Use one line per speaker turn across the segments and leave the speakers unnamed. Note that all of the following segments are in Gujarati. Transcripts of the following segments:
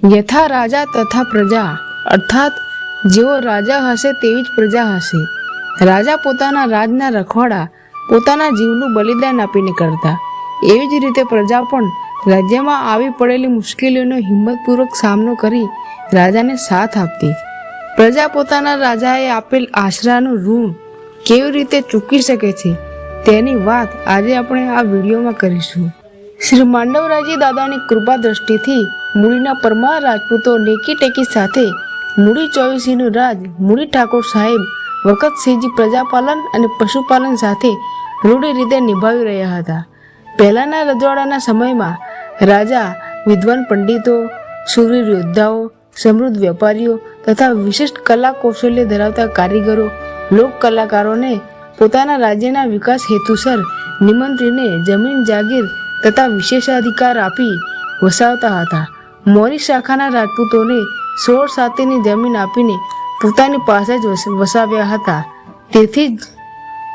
યથા રાજા તથા પ્રજા. અર્થાત જેવો રાજા હશે તેવી જ પ્રજા હશે. રાજા પોતાના રાજના રખવાડા, પોતાના જીવનું બલિદાન આપીને કરતા. એવી જ રીતે પ્રજા પણ રાજ્યમાં આવી પડેલી મુશ્કેલીઓનો હિંમતપૂર્વક સામનો કરી રાજાને સાથ આપતી. પ્રજા પોતાના રાજાએ આપેલ આશરાનું ઋણ કેવી રીતે ચૂકી શકે છે તેની વાત આજે આપણે આ વિડીયોમાં કરીશું. શ્રી માંડવરાજી દાદાની કૃપા દ્રષ્ટિથી મૂડીના પરમાર રાજપૂતો નેકી ટેકી સાથે મૂડી ચોવીસીનું રાજ મૂડી ઠાકોર સાહેબ, વખતસિંહજી પ્રજાપાલન અને પશુપાલન સાથે રૂઢી રીતે નિભાવી રહ્યા હતા. પહેલાંના રજવાડાના સમયમાં રાજા, વિદ્વાન પંડિતો, શૂરવીર યોદ્ધાઓ, સમૃદ્ધ વેપારીઓ તથા વિશિષ્ટ કલા કૌશલ્ય ધરાવતા કારીગરો, લોક કલાકારોને પોતાના રાજ્યના વિકાસ હેતુસર નિમંત્રીને જમીન જાગીર તથા વિશેષાધિકાર આપી વસાવતા હતા. મોરી શાખાના રાજપૂતોને સોળ સાથેની જમીન આપીને પોતાની પાસે જ વસ- વસાવ્યા હતા. તેથી જ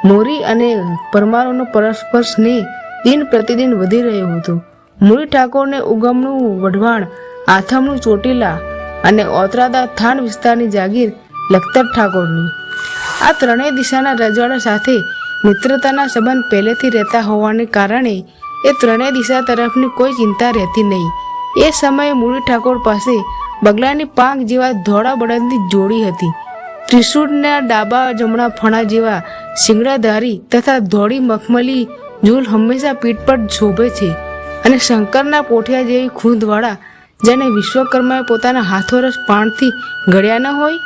મોરી અને પરમારોનો પરસ્પર સ્નેહ દિન પ્રતિદિન વધી રહ્યો હતો. મૂળી ઠાકોરને ઉગમનું વઢવાણ, આથમનું ચોટીલા અને ઓતરાદા થાણ વિસ્તારની જાગીર લખતર ઠાકોરની. આ ત્રણેય દિશાના રજવાડા સાથે મિત્રતાના સંબંધ પહેલેથી રહેતા હોવાને કારણે એ ત્રણેય દિશા તરફની કોઈ ચિંતા રહેતી નહીં. એ સમયે મૂળી ઠાકોર પાસે બગલાની પાંખ જેવા ધોળા બળદની જોડી હતી. ત્રિશુળના ડાબા જમણા ફણા જેવા શિંગડાધારી તથા ધોળી મખમલી ઝૂલ હંમેશા પીઠ પર શોભે છે અને શંકરના પોઠિયા જેવી ખૂંદવાળા જેને વિશ્વકર્માએ પોતાના હાથોરસ પાણથી ઘડ્યા ન હોય,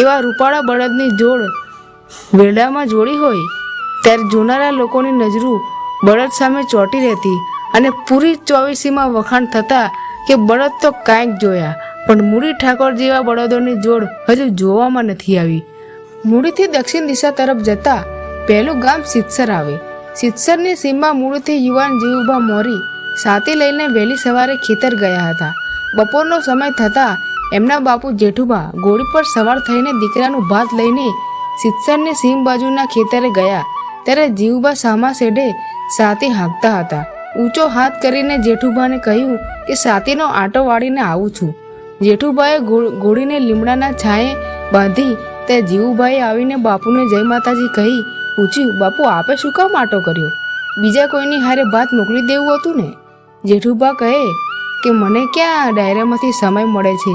એવા રૂપાળા બળદની જોડ વેરડામાં જોડી હોય, ત્યારે જોનારા લોકોની નજરું બળદ સામે ચોંટી રહેતી અને પૂરી ચોવીસીમાં વખાણ થતા કે બળદ તો કાંઈક જોયા, પણ મૂડી ઠાકોર જેવા બળદોની જોડ હજુ જોવામાં નથી આવી. મૂડીથી દક્ષિણ દિશા તરફ જતા પહેલું ગામ સિત્સર આવે. સિત્સરની સીમમાં મૂળથી યુવાન જીવુભા મોરી સાથી લઈને વહેલી સવારે ખેતર ગયા હતા. બપોરનો સમય થતાં એમના બાપુ જેઠુબા ઘોડી પર સવાર થઈને દીકરાનું ભાત લઈને સિત્સરની સીમ બાજુના ખેતરે ગયા. ત્યારે જીવુભા સામા શેઢે સાથી હાંકતા હતા. ઊંચો હાથ કરીને જેઠુભાને કહ્યું કે, સાતીનો આંટો વાળીને આવું છું. જેઠુભાઈએ ગોળીને લીમડાના છાંયે બાંધી તે જીવુભાઈ આવીને બાપુને જય માતાજી કહી, પૂછ્યું, બાપુ, આપે શું કામ આટો કર્યો? બીજા કોઈની હારે ભાત મોકલી દેવું હતું ને? જેઠુભા કહે કે, મને ક્યાં ડાયરામાંથી સમય મળે છે?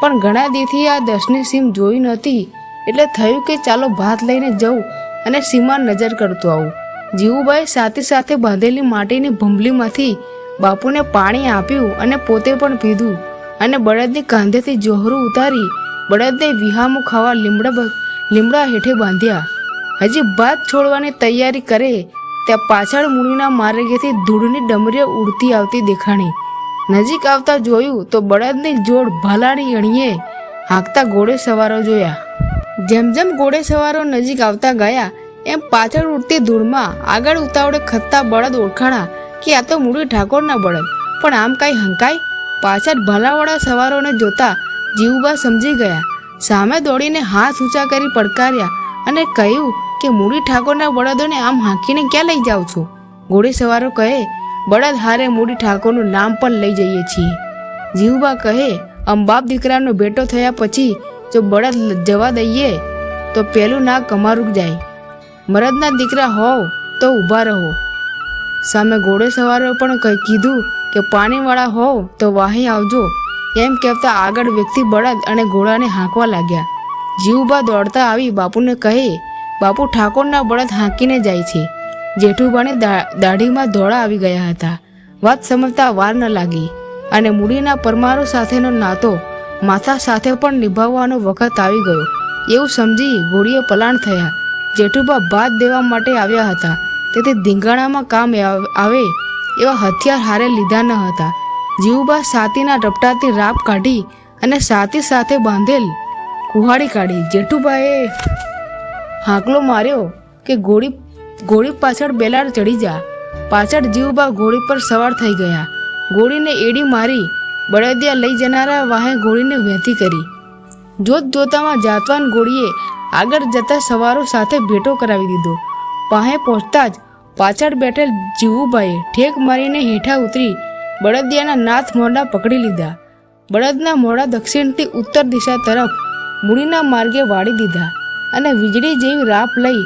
પણ ઘણા દીથી આ દસની સીમ જોઈ નહોતી. એટલે થયું કે ચાલો ભાત લઈને જઉં અને સીમા નજર કરતો આવું. જીવુભાઈ સાથે સાથે બાંધેલી માટીની ભંભલીમાંથી બાપુને પાણી આપ્યું અને પોતે પણ પીધું અને બળદની કાંધેથી જોહરું ઉતારી બળદને વિહામું ખાવા લીમડા લીમડા હેઠે બાંધ્યા. હજી ભાત છોડવાની તૈયારી કરે ત્યાં પાછળ મૂળીના માર્ગેથી ધૂળની ડમરીઓ ઉડતી આવતી દેખાણી. નજીક આવતા જોયું તો બળદની જોડ ભાલાની અણીએ હાંકતા ઘોડે સવારો જોયા. જેમ જેમ ઘોડે સવારો નજીક આવતા ગયા એમ પાછળ ઉડતી ધૂળમાં આગળ ઉતાવળે ખતતા બળદ ઓળખાણા કે આ તો મૂળી ઠાકોરના બળદ. પણ આમ કાંઈ હંકાય? પાછળ ભલાવાળા સવારોને જોતા જીવુબા સમજી ગયા. સામે દોડીને હાથ ઊંચા કરી પડકાર્યા અને કહ્યું કે મૂળી ઠાકોરના બળદોને આમ હાંકીને ક્યાં લઈ જાઉં છું? ઘોડી સવારો કહે, બળદ હારે મૂળી ઠાકોરનું નામ પણ લઈ જઈએ છીએ. જીવુબા કહે અંબાપ દીકરાનો ભેટો થયા પછી જો બળદ જવા દઈએ, તો પેલું નાક અમારું જાય. મરદના દીકરા હોવ તો ઊભા રહો. સામે ઘોડે સવારે પણ કહી કીધું કે પાણીવાળા હોવ તો વાહી આવજો. એમ કહેતા આગળ વ્યક્તિ બળદ અને ઘોડાને હાંકવા લાગ્યા. જીવબા દોડતા આવી બાપુને કહે, બાપુ, ઠાકોરના બળદ હાંકીને જાય છે. જેઠુબાને દાઢીમાં ધોળા આવી ગયા હતા. વાત સમજતા વાર ન લાગી અને મૂડીના પરમારો સાથેનો નાતો માથા સાથે પણ નિભાવવાનો વખત આવી ગયો. એવું સમજી ઘોડીએ પલાણ થયા. જેઠુબા ભાત દેવા માટે આવ્યા હતા. તેથી ધીંગાણામાં કામ આવે એવા હથિયાર હારે લીધા ન હતા. જીવુબા સાતીના ટપટાથી રાપ કાઢી અને સાતી સાથે બાંધેલ કુહાડી કાઢી. જેઠુબાએ હાંકલો માર્યો કે ઘોડી ઘોડી પાછળ બેલાડ ચડી જા. પાછળ જીવુબા ઘોડી પર સવાર થઈ ગયા. ઘોડીને એડી મારી બળદિયા લઈ જનારા વાહે ઘોડીને વહેતી કરી. જોત જોતામાં જાતવાન ઘોડીએ આગળ જતા સવારો સાથે ભેટો કરાવી દીધો. પાહે પહોંચતા જ પાછળ બેઠેલ જીવુભાઈએ ઠેક મારીને હેઠા ઉતરી બળદિયાના નાથ મોડા પકડી લીધા. બળદના મોડા દક્ષિણથી ઉત્તર દિશા તરફ મૂડીના માર્ગે વાળી દીધા અને વીજળી જેવી રાપ લઈ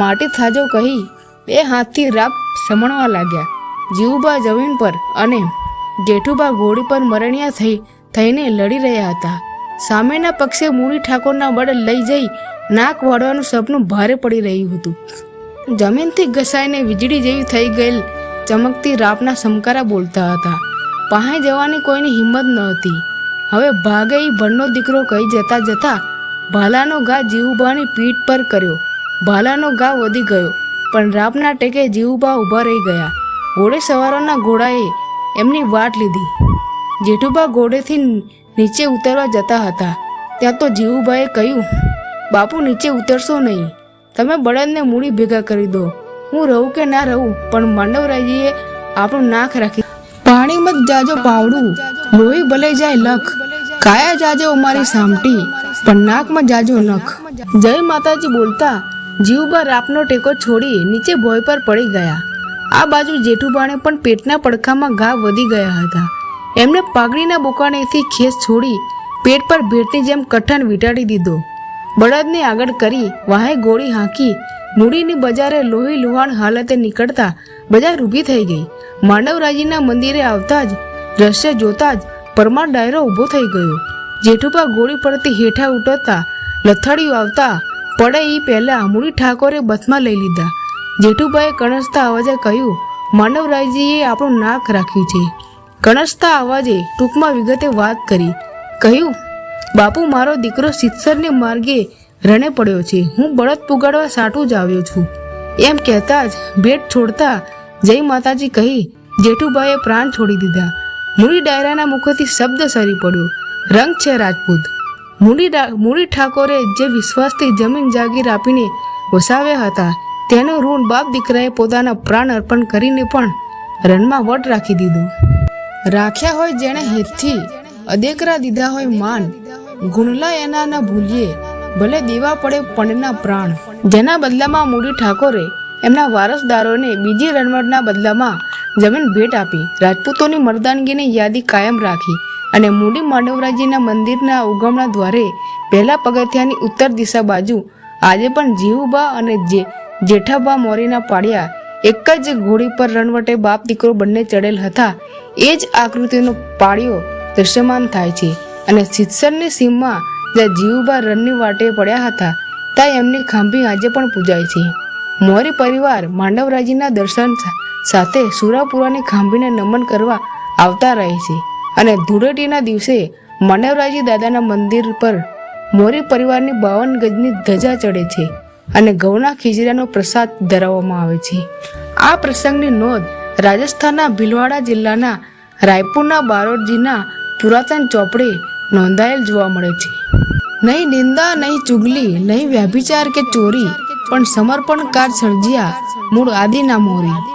માટી થાજો કહી બે હાથથી રાપ સમણવા લાગ્યા. જીવુબા જમીન પર અને જેઠુબા ઘોડી પર મરણિયા થઈ, થઈને લડી રહ્યા હતા. સામેના પક્ષે મૂડી ઠાકોરના બળ લઈ જઈ નાક વાળવાનું સપનું ભારે પડી રહ્યું હતું. જમીનથી ઘસાઈને વીજળી જેવી થઈ ગયેલ ચમકતી રાપના સમકારા બોલતા હતા. પાસે જવાની કોઈની હિંમત ન હતી. હવે ભાગે ભણનો દીકરો કહી જતા જતા ભાલાનો ઘા જીવુબાની પીઠ પર કર્યો. ભાલાનો ઘા વધી ગયો, પણ રાપના ટેકે જીવુબા ઊભા રહી ગયા. ઘોડે સવારોના ઘોડાએ એમની વાટ લીધી. જેઠુબા ઘોડેથી નીચે ઉતરવા જતા હતા. ત્યાં તો જીવુભાઈએ કહ્યું, બાપુ, નીચે ઉતરશો નહીં. તમે બળદને મૂડી ભેગા કરી દો. હું રહું કે ના રહું, પણ માંડવરાજીએ આપણું નાક રાખી પાણી મત જાજો પાવડું. લોહી ભલે જાય લખ, કાયા જાજો અમારી સામટી, પણ નાકમાં જાજો નખ. જય માતાજી બોલતા જીવબા રાપનો ટેકો છોડી નીચે ભોય પર પડી ગયા. આ બાજુ જેઠુબાને પણ પેટના પડખામાં ઘા વધી ગયા હતા. એમને પાઘડીના બોકાણેથી ખેસ છોડી પેટ પર ભેટની જેમ કઠણ વીંટાળી દીધો. બળદને આગળ કરી વાહે ગોળી હાંકી મૂડીની બજારે લોહી લુહાણ હાલતે નીકળતા બજાર ઊભી થઈ ગઈ. માંડવરાજીના મંદિરે આવતા જ દ્રશ્ય જોતા જ પરમાર ડાયરો ઊભો થઈ ગયો. જેઠુભા ગોળી પડતી હેઠા ઉતરતા લથડિયું આવતા પડે એ પહેલા મૂડી ઠાકોરે બથમાં લઈ લીધા. જેઠુભાઈએ કણસતા અવાજે કહ્યું માનવરાયજીએ આપણું નાક રાખ્યું છે. કણસતા અવાજે ટૂંકમાં વિગતે વાત કરી. કહ્યું, બાપુ, મારો દીકરો સિત્સરને માર્ગે રણે પડ્યો છે. હું બળદ પુગાડવા સાટું જ આવ્યો છું. એમ કહેતા જ ભેટ છોડતા જય માતાજી કહી જેઠુભાઈએ પ્રાણ છોડી દીધા. મૂડી ડાયરાના મુખેથી શબ્દ સરી પડ્યો, રંગ છે રાજપૂત. મૂડી મૂડી ઠાકોરે જે વિશ્વાસથી જમીન જાગીર આપીને વસાવ્યા હતા, તેનું ઋણ બાપ દીકરાએ પોતાના પ્રાણ અર્પણ કરીને પણ રણમાં વટ રાખી દીધું. રાખ્યા હોય જેણે હેતથી અદેકરા દીધા હોય માન, ગુણલા એના ન ભૂલીએ, ભલે દેવા પડે પણના પ્રાણ. જેના બદલામાં મૂડી ઠાકોરે એમના વારસદારોને બીજી રણવટના બદલામાં જમીન ભેટ આપી, રાજપૂતોની મર્દાનગીની યાદી કાયમ રાખી અને મૂડી માંડવરાજીના મંદિરના ઉગમણા દ્વારે પહેલા પગથિયાની ઉત્તર દિશા બાજુ આજે પણ જીવુબા અને જે જેઠાબા મોરીના પાડિયા એક જ ઘોડી પર રણવટે બાપ દીકરો બંને ચડેલ હતા. એ જ આકૃતિનો પાળિયો દ્રશ્યમાન થાય છે અને સિત્સરની સીમમાં જ્યાં જીવબા રણની વાટે પડ્યા હતા, ત્યાં એમની ખાંભી આજે પણ પૂજાય છે. મોરી પરિવાર માંડવરાજીના દર્શન સાથે સુરાપુરાની ખાંભીને નમન કરવા આવતા રહે છે અને ધૂળેટીના દિવસે માંડવરાજી દાદાના મંદિર પર મોરી પરિવારની બાવન ગજની ધજા ચડે છે. અને ઘઉંના ખીજડાનો પ્રસાદ ધરાવવામાં આવે છે. આ પ્રસંગની નોંધ રાજસ્થાનના ભીલવાડા જિલ્લાના રાયપુરના બારોટજીના પુરાતન ચોપડે નોંધાયેલ જોવા મળે છે. નહીં નિંદા, નહીં ચુગલી, નહીં વ્યભિચાર કે ચોરી, પણ સમર્પણકાર સર્જ્યા મૂળ આદિના મોરી.